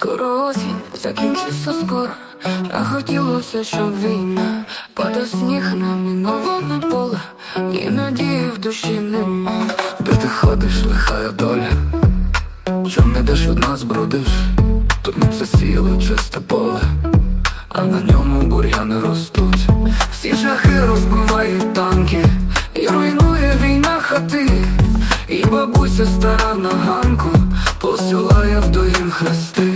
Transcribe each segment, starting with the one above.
Скоро осінь закінчиться скоро, а хотілося, щоб війна. Падав сніг на міноване поле, і надії в душі нема. Де ти ходиш, лихая доля, Чом не йдеш від нас бродиш, тут ми сіли чисте поле, а на ньому бур'яни ростуть. Всі жахи розбивають танки, і руйнує війна хати, і бабуся стара на ганку посилає в доїм хрести.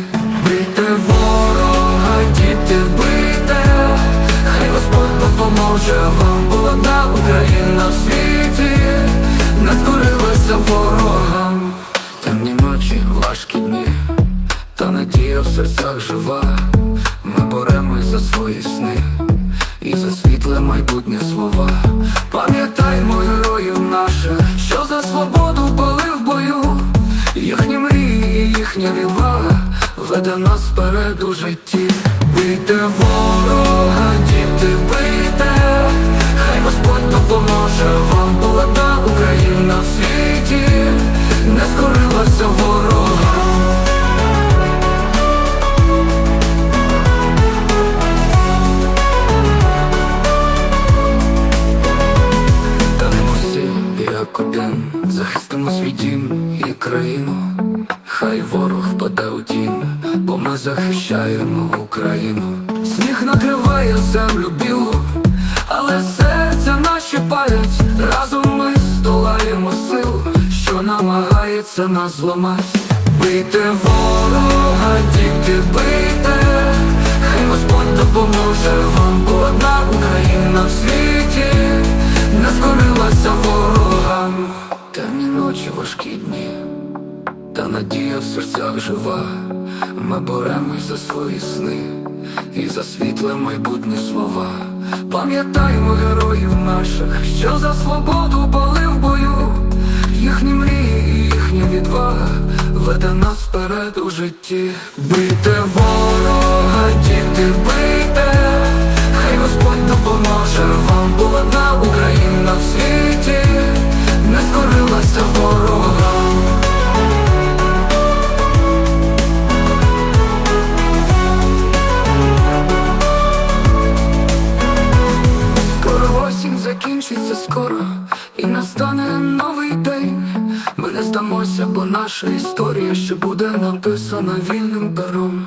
Допоможе вам, бо одна Україна в світі не скорилася ворогам. Темні ночі, важкі дні, та надія в серцях жива. Ми боремось за свої сни і за світле майбутнє слова. Пам'ятаймо героїв наших, що за свободу були в бою. Їхні мрії, їхня відвага веде нас вперед у житті. Допоможе вам, бо одна Україна в світі не скорилася ворогам. Станемо всі, як один, захистимо свій дім і країну. Хай ворог впаде у тінь, бо ми захищаємо Україну. Сніг накриває землю білу, але намагається нас зламати. Бийте ворога, діти, бийте, хай Господь допоможе вам, бо одна Україна в світі не скорилася ворогам. Темні ночі, важкі дні, та надія в серцях жива. Ми боремось за свої сни і за світле майбутнє слова. Пам'ятаймо героїв наших, що за свободу були в бою. Їхні мрії, і їхня відвага веде нас вперед у житті. Бийте ворога, діти, бийте, хай Господь допоможе вам, бо одна Україна в світі не скорилася ворогам. Скоро осінь закінчиться скоро, і настане новий день. Здамося, бо наша історія ще буде написана вільним пером.